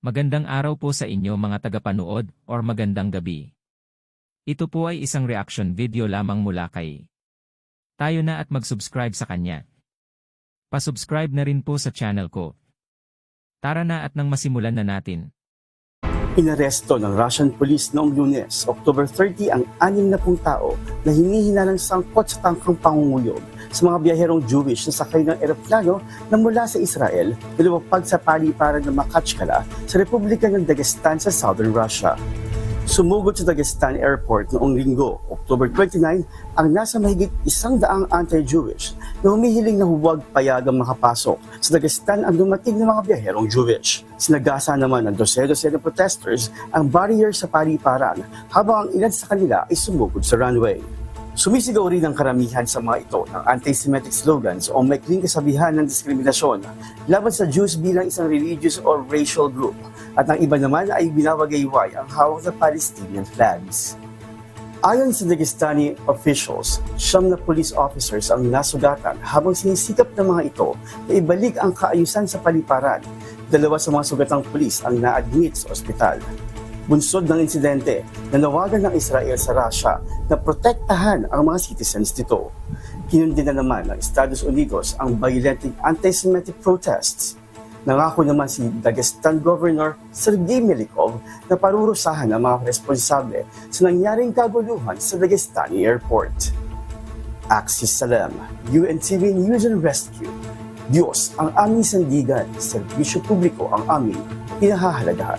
Magandang araw po sa inyo mga tagapanood or magandang gabi. Ito po ay isang reaction video lamang mula kay. Tayo na at mag-subscribe sa kanya. Pasubscribe na rin po sa channel ko. Tara na at nang masimulan na natin. Inaresto ng Russian police noong lunes, October 30 ang anim na pung tao na hinihinalang sangkot sa tangkang pangunguyog sa mga biyaherong Jewish na sakay ng eroplano na mula sa Israel na lumapag sa paliparan ng Makachkala sa Republika ng Dagestan sa southern Russia. Sumugod sa Dagestan Airport noong linggo, October 29, ang nasa mahigit isang daang anti-Jewish na humihiling na huwag payagang makapasok sa Dagestan ang dumating ng mga biyaherong Jewish. Sinagasa naman ng dose-dose protesters ang barrier sa paliparan habang ang ilan sa kanila ay sumugod sa runway. Sumisigaw rin ang karamihan sa mga ito ng anti-Semitic slogans o maikling kasabihan ng diskriminasyon laban sa Jews bilang isang religious or racial group at ang iba naman ay binawagayway ang hawak na Palestinian flags. Ayon sa Dagestani officials, siyam na police officers ang nasugatan habang sinisikap ng mga ito na ibalik ang kaayusan sa paliparan. Dalawa sa mga sugatang pulis ang na-admit sa ospital. Bunsod ng insidente, nanawagan ng Israel sa Russia na protektahan ang mga citizens nito. Kinundi na naman ng Estados Unidos ang violent anti-Semitic protests. Nangako naman si Dagestan Governor Sergei Melikov na parurusahan ang mga responsable sa nangyaring kaguluhan sa Dagestani Airport. Axis Salam, UNTV News and Rescue. Diyos ang aming sandigan, serbisyo publiko ang aming pinahahalagahan.